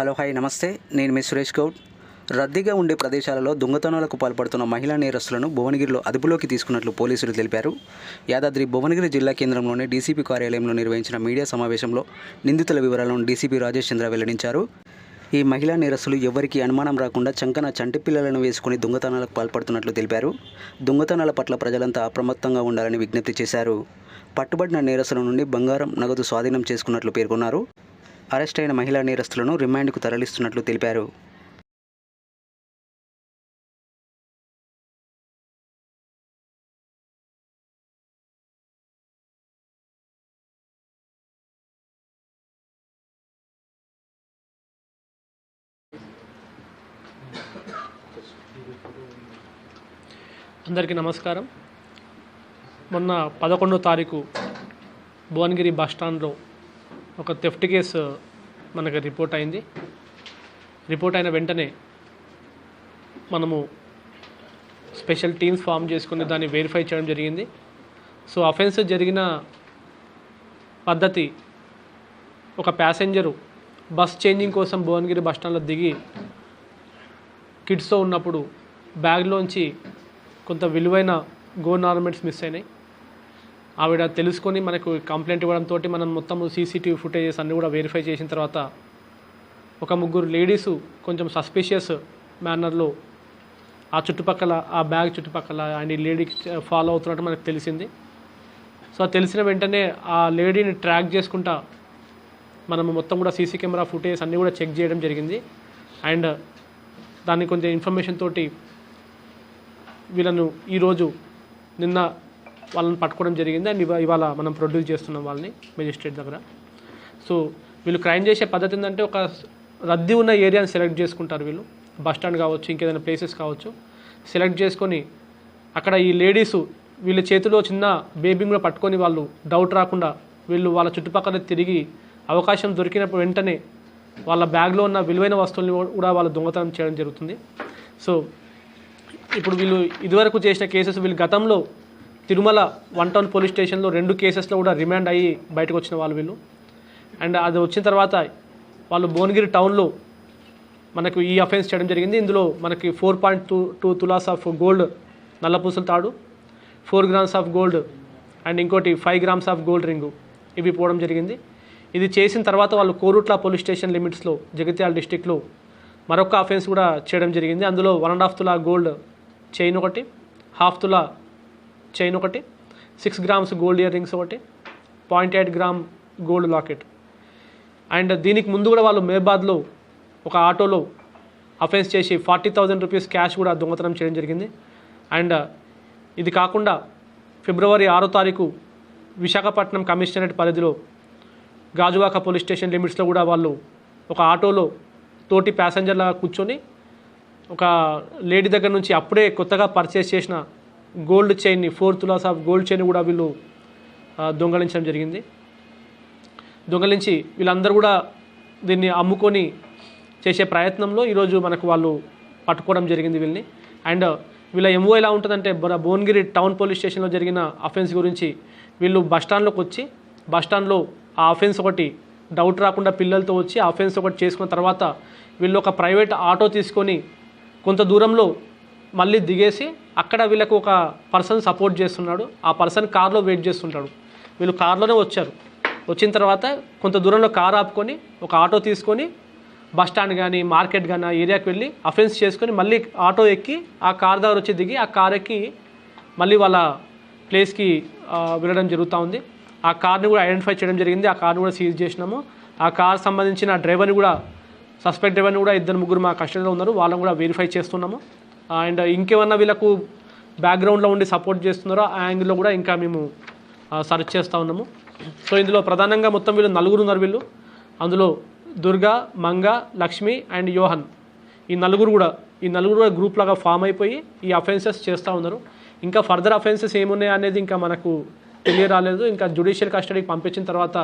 Hello hi నమస్తే. నేను మీ సురేష్ గౌడ్. రద్దీగా ఉండే ప్రదేశాలలో దొంగతనాలకు పాల్పడుతున్న మహిళా నేరస్తులను భువనగిరిలో అదుపులోకి తీసుకున్నట్లు పోలీసులు తెలిపారు. యాదాద్రి భువనగిరి జిల్లా కేంద్రంలోని డీసీపీ కార్యాలయంలో నిర్వహించిన మీడియా సమావేశంలో నిందితుల వివరాలను డీసీపీ రాజేష్ చంద్ర వెల్లడించారు. ఈ మహిళా నేరస్తులు ఎవరికీ అనుమానం రాకుండా చంకన చంటి పిల్లలను వేసుకుని దొంగతనాలకు పాల్పడుతున్నట్లు తెలిపారు. దొంగతనాల పట్ల ప్రజలంతా అప్రమత్తంగా ఉండాలని విజ్ఞప్తి చేశారు. పట్టుబడిన నేరస్తుల నుండి బంగారం నగదు స్వాధీనం చేసుకున్నట్లు పేర్కొన్నారు. అరెస్ట్ అయిన మహిళా నేరస్తులను రిమాండ్కు తరలిస్తున్నట్లు తెలిపారు. అందరికీ నమస్కారం. మొన్న పదకొండో తారీఖు భువనగిరి బస్ స్టాండ్లో ఒక థెఫ్ట్ కేసు మనకు రిపోర్ట్ అయింది. రిపోర్ట్ అయిన వెంటనే మనము స్పెషల్ టీమ్స్ ఫామ్ చేసుకుని దాన్ని వెరిఫై చేయడం జరిగింది. సో అఫెన్స్ జరిగిన పద్ధతి ఒక ప్యాసింజరు బస్ చేంజింగ్ కోసం భువనగిరి బస్ స్టాండ్లో దిగి కిడ్స్తో ఉన్నప్పుడు బ్యాగ్లోంచి కొంత విలువైన గోల్డ్ ఆర్నమెంట్స్ మిస్ అయినాయి. ఆవిడ తెలుసుకొని మనకు కంప్లైంట్ ఇవ్వడంతో మనం మొత్తం సీసీటీవీ ఫుటేజెస్ అన్నీ కూడా వెరిఫై చేసిన తర్వాత ఒక ముగ్గురు లేడీస్ కొంచెం సస్పిషియస్ మేనర్లో ఆ చుట్టుపక్కల ఆ బ్యాగ్ చుట్టుపక్కల అండ్ ఈ లేడీకి ఫాలో అవుతున్నట్టు మనకు తెలిసింది. సో తెలిసిన వెంటనే ఆ లేడీని ట్రాక్ చేసుకుంటా మనము మొత్తం కూడా సీసీ కెమెరా ఫుటేజ్ అన్నీ కూడా చెక్ చేయడం జరిగింది. అండ్ దాన్ని కొంచెం ఇన్ఫర్మేషన్ తోటి వీళ్ళను ఈరోజు నిన్న వాళ్ళని పట్టుకోవడం జరిగింది. అండ్ ఇవా- ఇవాళ మనం ప్రొడ్యూస్ చేస్తున్నాం వాళ్ళని మెజిస్ట్రేట్ దగ్గర. సో వీళ్ళు క్రైమ్ చేసే పద్ధతి ఏంటంటే ఒక రద్దీ ఉన్న ఏరియాని సెలెక్ట్ చేసుకుంటారు వీళ్ళు. బస్ స్టాండ్ కావచ్చు ఇంకేదైనా ప్లేసెస్ కావచ్చు. సెలెక్ట్ చేసుకొని అక్కడ ఈ లేడీసు వీళ్ళ చేతిలో చిన్న బేబీని కూడా పట్టుకొని వాళ్ళు డౌట్ రాకుండా వీళ్ళు వాళ్ళ చుట్టుపక్కల తిరిగి అవకాశం దొరికినప్పుడు వెంటనే వాళ్ళ బ్యాగ్లో ఉన్న విలువైన వస్తువుల్ని కూడా వాళ్ళు దొంగతనం చేయడం జరుగుతుంది. సో ఇప్పుడు వీళ్ళు ఇదివరకు చేసిన కేసెస్ వీళ్ళు గతంలో తిరుమల వన్ టౌన్ పోలీస్ స్టేషన్లో రెండు కేసెస్లో కూడా రిమాండ్ అయ్యి బయటకు వచ్చిన వాళ్ళు వీళ్ళు. అండ్ అది వచ్చిన తర్వాత వాళ్ళు భువనగిరి టౌన్లో మనకు ఈ అఫెన్స్ చేయడం జరిగింది. ఇందులో మనకి four point two two tolas of gold నల్లపూసల తాడు four grams of gold and ఇంకోటి five grams of gold ring ఇవి పోవడం జరిగింది. ఇది చేసిన తర్వాత వాళ్ళు కోరుట్ల పోలీస్ స్టేషన్ లిమిట్స్లో జగిత్యాల డిస్టిక్లో మరొక అఫెన్స్ కూడా చేయడం జరిగింది. అందులో one and half tola gold chain ఒకటి హాఫ్ తులా చైన్ ఒకటి six grams gold ear rings ఒకటి point eight gram gold locket and దీనికి ముందు కూడా వాళ్ళు మేబాద్లో ఒక ఆటోలో అఫెన్స్ చేసి ఫార్టీ థౌజండ్ రూపీస్ క్యాష్ కూడా దొంగతనం చేయడం జరిగింది. అండ్ ఇది కాకుండా ఫిబ్రవరి ఆరో తారీఖు విశాఖపట్నం కమిషనరేట్ పరిధిలో గాజువాక పోలీస్ స్టేషన్ లిమిట్స్లో కూడా వాళ్ళు ఒక ఆటోలో తోటి ప్యాసింజర్లా కూర్చొని ఒక లేడీ దగ్గర నుంచి అప్పుడే కొత్తగా పర్చేస్ చేసిన gold చైన్ని four tolas of gold chain కూడా వీళ్ళు దొంగలించడం జరిగింది. దొంగలించి వీళ్ళందరూ కూడా దీన్ని అమ్ముకొని చేసే ప్రయత్నంలో ఈరోజు మనకు వాళ్ళు పట్టుకోవడం జరిగింది వీళ్ళని. అండ్ వీళ్ళ ఎంఓ ఎలా ఉంటుందంటే మన భువనగిరి టౌన్ పోలీస్ స్టేషన్లో జరిగిన అఫెన్స్ గురించి వీళ్ళు బస్ స్టాండ్లోకి వచ్చి బస్ స్టాండ్లో ఆ అఫెన్స్ ఒకటి డౌట్ రాకుండా పిల్లలతో వచ్చి ఆ అఫెన్స్ ఒకటి చేసుకున్న తర్వాత వీళ్ళు ఒక ప్రైవేట్ ఆటో తీసుకొని కొంత దూరంలో మళ్ళీ దిగేసి అక్కడ వీళ్ళకు ఒక పర్సన్ సపోర్ట్ చేస్తున్నాడు. ఆ పర్సన్ కార్లో వెయిట్ చేస్తుంటాడు. వీళ్ళు కార్లోనే వచ్చారు. వచ్చిన తర్వాత కొంత దూరంలో కార్ ఆపుకొని ఒక ఆటో తీసుకొని బస్ స్టాండ్ కానీ మార్కెట్ కానీ ఆ ఏరియాకి వెళ్ళి అఫెన్స్ చేసుకొని మళ్ళీ ఆటో ఎక్కి ఆ కార్ దగ్గర వచ్చి దిగి ఆ కార్ ఎక్కి మళ్ళీ వాళ్ళ ప్లేస్కి వెళ్ళడం జరుగుతూ ఉంది. ఆ కార్ని కూడా ఐడెంటిఫై చేయడం జరిగింది. ఆ కార్ని కూడా సీజ్ చేసినాము. ఆ కార్ సంబంధించిన డ్రైవర్ని కూడా సస్పెక్ట్ డ్రైవర్ని కూడా ఇద్దరు ముగ్గురు మా కస్టడీలో ఉన్నారు. వాళ్ళని కూడా వెరిఫై చేస్తున్నాము. అండ్ ఇంకేమన్నా వీళ్ళకు బ్యాక్గ్రౌండ్లో ఉండి సపోర్ట్ చేస్తున్నారో? ఆ యాంగిల్లో కూడా ఇంకా మేము సర్చ్ చేస్తూ ఉన్నాము. సో ఇందులో ప్రధానంగా మొత్తం వీళ్ళు నలుగురు ఉన్నారు వీళ్ళు. అందులో దుర్గా మంగ లక్ష్మి అండ్ యోహన్. ఈ నలుగురు కూడా ఈ నలుగురు కూడా గ్రూప్ లాగా ఫామ్ అయిపోయి ఈ అఫెన్సెస్ చేస్తూ ఉన్నారు. ఇంకా ఫర్దర్ అఫెన్సెస్ ఏమున్నాయి అనేది ఇంకా మనకు తెలియరాలేదు. ఇంకా జుడిషియల్ కస్టడీకి పంపించిన తర్వాత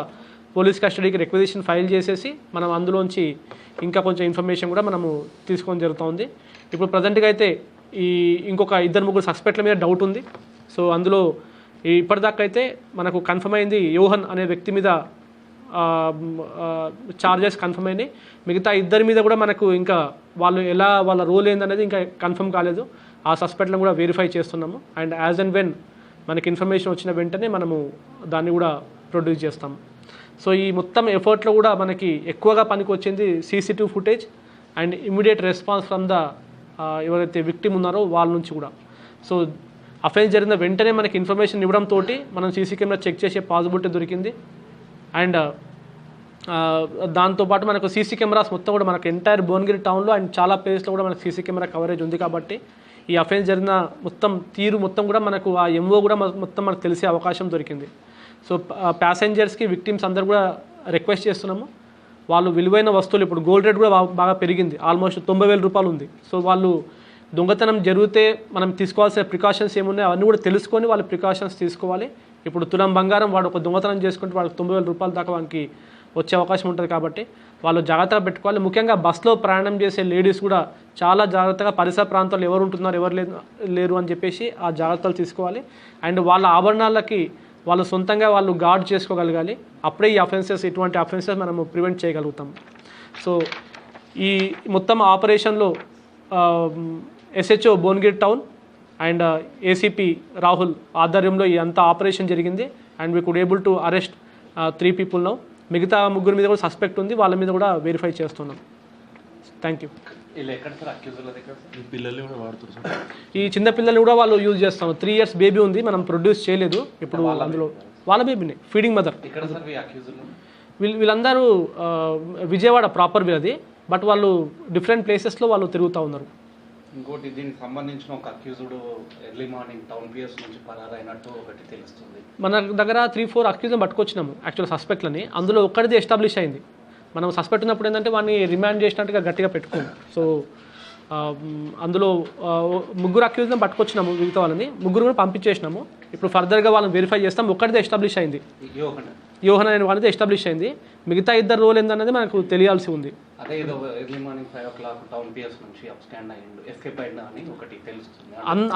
పోలీస్ కస్టడీకి రిక్వజిషన్ ఫైల్ చేసేసి మనం అందులోంచి ఇంకా కొంచెం ఇన్ఫర్మేషన్ కూడా మనము తీసుకోవడం జరుగుతుంది ఇప్పుడు ప్రజెంట్గా అయితే ఈ ఇంకొక ఇద్దరు ముగ్గురు సస్పెక్ట్ల మీద డౌట్ ఉంది. సో అందులో ఈ ఇప్పటిదాకా అయితే మనకు కన్ఫర్మ్ అయింది యోహన్ అనే వ్యక్తి మీద చార్జెస్ కన్ఫర్మ్ అయినాయి. మిగతా ఇద్దరి మీద కూడా మనకు ఇంకా వాళ్ళు ఎలా వాళ్ళ రోల్ ఏందనేది ఇంకా కన్ఫర్మ్ కాలేదు. ఆ సస్పెక్ట్లను కూడా వెరిఫై చేస్తున్నాము. అండ్ యాజ్ అండ్ వెన్ మనకి ఇన్ఫర్మేషన్ వచ్చిన వెంటనే మనము దాన్ని కూడా ప్రొడ్యూస్ చేస్తాము సో ఈ మొత్తం ఎఫర్ట్లో కూడా మనకి ఎక్కువగా పనికి వచ్చింది CCTV footage and immediate response from the ఎవరైతే విక్టిమ్ ఉన్నారో వాళ్ళ నుంచి కూడా. సో అఫెన్స్ జరిగిన వెంటనే మనకి ఇన్ఫర్మేషన్ ఇవ్వడంతో మనం సీసీ కెమెరా చెక్ చేసే పాసిబిలిటీ దొరికింది. అండ్ దాంతోపాటు మనకు సీసీ కెమెరాస్ మొత్తం కూడా మనకు ఎంటైర్ భువనగిరి టౌన్లో అండ్ చాలా ప్లేస్లో కూడా మనకు సీసీ కెమెరా కవరేజ్ ఉంది కాబట్టి ఈ అఫెన్స్ జరిగిన మొత్తం తీరు మొత్తం కూడా మనకు ఆ ఎంఓ కూడా మొత్తం మనకు తెలిసే అవకాశం దొరికింది. సో ప్యాసెంజర్స్కి విక్టిమ్స్ అందరు కూడా రిక్వెస్ట్ చేస్తున్నాము. వాళ్ళు విలువైన వస్తువులు ఇప్పుడు గోల్డ్ రేట్ కూడా బాగా పెరిగింది. ఆల్మోస్ట్ తొంభై వేల రూపాయలు ఉంది. సో వాళ్ళు దొంగతనం జరిగితే మనం తీసుకోవాల్సిన ప్రికాషన్స్ ఏమున్నాయో? అవన్నీ కూడా తెలుసుకొని వాళ్ళు ప్రికాషన్స్ తీసుకోవాలి. ఇప్పుడు తులం బంగారం వాడు ఒక దొంగతనం చేసుకుంటే వాళ్ళకి తొంభై వేల రూపాయల దాకా వానికి వచ్చే అవకాశం ఉంటుంది కాబట్టి వాళ్ళు జాగ్రత్తగా పెట్టుకోవాలి. ముఖ్యంగా బస్సులో ప్రయాణం చేసే లేడీస్ కూడా చాలా జాగ్రత్తగా పరిసర ప్రాంతాల్లో ఎవరు ఉంటున్నారు ఎవరు లేరు అని చెప్పేసి ఆ జాగ్రత్తలు తీసుకోవాలి. అండ్ వాళ్ళ ఆభరణాలకి వాళ్ళు సొంతంగా వాళ్ళు గార్డ్ చేసుకోగలగాలి. అప్పుడే ఈ అఫెన్సెస్ ఇటువంటి అఫెన్సెస్ మనము ప్రివెంట్ చేయగలుగుతాం. సో ఈ మొత్తం ఆపరేషన్లో SHO Bhuvanagiri town and ACP Rahul ఆధ్వర్యంలో ఈ అంత ఆపరేషన్ జరిగింది. And we could able to arrest three people now మిగతా ముగ్గురు మీద కూడా సస్పెక్ట్ ఉంది. వాళ్ళ మీద కూడా వెరిఫై చేస్తున్నాం. థ్యాంక్ యూ ఈ చిన్న పిల్లల్ని కూడా వాళ్ళు యూజ్ చేస్తాం. త్రీ ఇయర్స్ బేబీ ఉంది మనం ప్రొడ్యూస్ చేయలేదు. ఇప్పుడు అందులో వాళ్ళ బేబీనే ఫీడింగ్ మదర్ వీళ్ళు వీళ్ళందరూ విజయవాడ ప్రాపర్ వీళ్ళది బట్ వాళ్ళు డిఫరెంట్ ప్లేసెస్లో వాళ్ళు తిరుగుతూ ఉన్నారు. ఇంకోటి దీనికి సంబంధించిన ఒక accused early morning town PS నుంచి పరారైనట్టు ఒకటి తెలుస్తుంది. మన దగ్గర త్రీ ఫోర్ అక్యూజ్ని పట్టుకొచ్చినాము యాక్చువల్ సస్పెక్ట్లని అందులో ఒక్కడిది ఎస్టాబ్లిష్ అయింది. మనం సస్పెక్ట్ ఉన్నప్పుడు ఏంటంటే వాడిని రిమాండ్ చేసినట్టుగా గట్టిగా పెట్టుకోము. సో అందులో ముగ్గురు అక్యూజ్ని పట్టుకొచ్చినాము మిగతా వాళ్ళని. ముగ్గురు కూడా పంపించేసినాము. ఇప్పుడు ఫర్దర్గా వాళ్ళని వెరిఫై చేస్తాం. ఒక్కడిది ఎస్టాబ్లిష్ అయింది. యోహన్. అనే వాళ్ళది ఎస్టాబ్లిష్ అయింది. మిగతా ఇద్దరు రోల్ ఏందన్నది మనకు తెలియాల్సి ఉంది.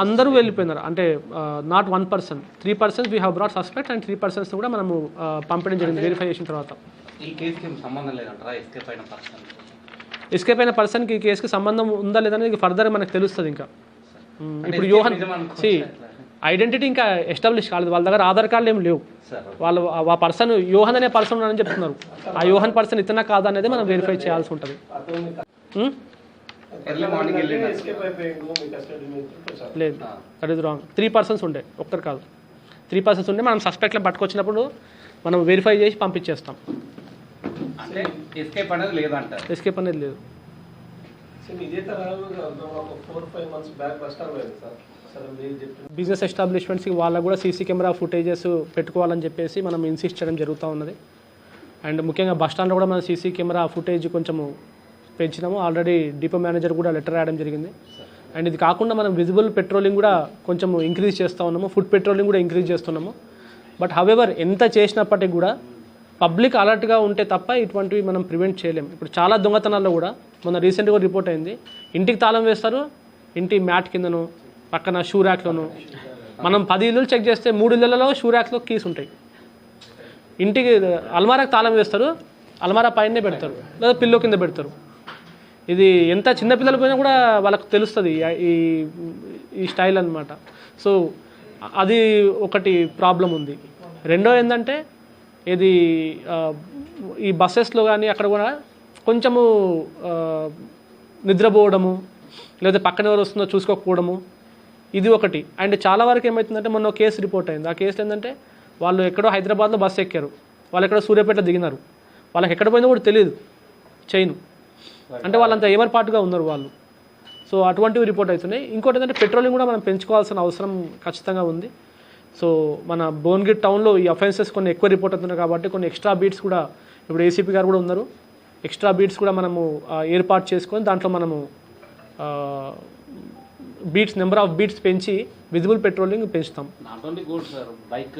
అందరూ వెళ్ళిపోయినారు. అంటే not one person three persons we have brought suspect and three persons కూడా మనము పంపడం జరిగింది. వెరిఫై చేసిన తర్వాత. ఈ కేసుకి ఏం సంబంధం లేదంటారా? ఎస్కేప్ అయిన పర్సన్. ఎస్కేప్ అయిన పర్సన్కి ఈ కేసుకి సంబంధం ఉందా లేదా అనేది ఫర్దర్ మనకు తెలుస్తుంది ఇంకా. ఇప్పుడు యోహన్ సి ఐడెంటిటీ ఇంకా ఎస్టాబ్లిష్ కాలేదు. వాళ్ళ దగ్గర ఆధార్ కార్డులు ఏమి లేవు. వాళ్ళు ఆ పర్సన్ యోహన్ అనే పర్సన్ ఉన్నారని చెప్తున్నారు. ఆ యోహన్ పర్సన్ ఇతనా కాదా అనేది మనం వెరిఫై చేయాల్సి ఉంటుంది. లేదు. That is wrong three persons ఉండే ఒక్కరు కాదు. త్రీ పర్సన్స్ ఉండే మనం సస్పెక్ట్లను పట్టుకొచ్చినప్పుడు మనం వెరిఫై చేసి పంపించేస్తాం. అంటే ఎస్కేప్ అనేది లేదంటారు. ఎస్కేప్ అనేది లేదు. బిజినెస్ ఎస్టాబ్లిష్మెంట్స్కి వాళ్ళకు కూడా సీసీ కెమెరా ఫుటేజెస్ పెట్టుకోవాలని చెప్పేసి మనం ఇన్సిస్ట్ చేయడం జరుగుతూ ఉన్నది. అండ్ ముఖ్యంగా బస్ స్టాండ్లో కూడా మనం సీసీ కెమెరా ఫుటేజ్ కొంచెము పెంచినాము. ఆల్రెడీ డిపో మేనేజర్ కూడా లెటర్ రాయడం జరిగింది. అండ్ ఇది కాకుండా మనం విజిబుల్ పెట్రోలింగ్ కూడా కొంచెం ఇంక్రీజ్ చేస్తూ ఉన్నాము. ఫుడ్ పెట్రోలింగ్ కూడా ఇంక్రీజ్ చేస్తున్నాము. బట్ హవెవర్ ఎంత చేసినప్పటికీ కూడా పబ్లిక్ అలర్ట్గా ఉంటే తప్ప ఇటువంటివి మనం ప్రివెంట్ చేయలేము ఇప్పుడు చాలా దొంగతనాల్లో కూడా మొన్న రీసెంట్గా రిపోర్ట్ అయింది. ఇంటికి తాళం వేస్తారు ఇంటి మ్యాట్ కిందను పక్కన షూ ర్యాక్లోను. మనం పది ఇల్లులు చెక్ చేస్తే మూడు ఇళ్ళలో షూ ర్యాక్లో కీస్ ఉంటాయి. ఇంటికి అల్మారాకి తాళం వేస్తారు అల్మారా పైనే పెడతారు లేదా పిల్లో కింద పెడతారు. ఇది ఎంత చిన్నపిల్లలు పోయినా కూడా వాళ్ళకు తెలుస్తుంది ఈ ఈ స్టైల్ అన్నమాట. సో అది ఒకటి ప్రాబ్లం ఉంది. రెండో ఏంటంటే ఇది ఈ బస్సెస్లో కానీ అక్కడ కూడా కొంచెము నిద్రపోవడము లేదా పక్కన ఎవరు వస్తుందో చూసుకోకపోవడము ఇది ఒకటి. అండ్ చాలా వరకు ఏమవుతుందంటే మొన్న కేసు రిపోర్ట్ అయింది. ఆ కేసు ఏంటంటే వాళ్ళు ఎక్కడో హైదరాబాద్లో బస్సు ఎక్కారు. వాళ్ళు ఎక్కడో సూర్యాపేటలో దిగినారు. వాళ్ళకి ఎక్కడ పోయిందో కూడా తెలియదు చైన్ అంటే వాళ్ళంతా ఏమర్పాటుగా ఉన్నారు వాళ్ళు. సో అటువంటివి రిపోర్ట్ అవుతున్నాయి. ఇంకోటి ఏంటంటే పెట్రోలింగ్ కూడా మనం పెంచుకోవాల్సిన అవసరం ఖచ్చితంగా ఉంది. సో మన భువనగిరి టౌన్లో ఈ అఫెన్సెస్ కొన్ని ఎక్కువ రిపోర్ట్ అవుతున్నాయి కాబట్టి కొన్ని ఎక్స్ట్రా బీట్స్ కూడా ఇప్పుడు ఏసీపీ గారు కూడా ఉన్నారు. ఎక్స్ట్రా బీట్స్ కూడా మనము ఏర్పాటు చేసుకొని దాంట్లో మనము బీట్స్ నెంబర్ ఆఫ్ బీట్స్ పెంచి విజిబుల్ పెట్రోలింగ్ పెంచుతాం. బైక్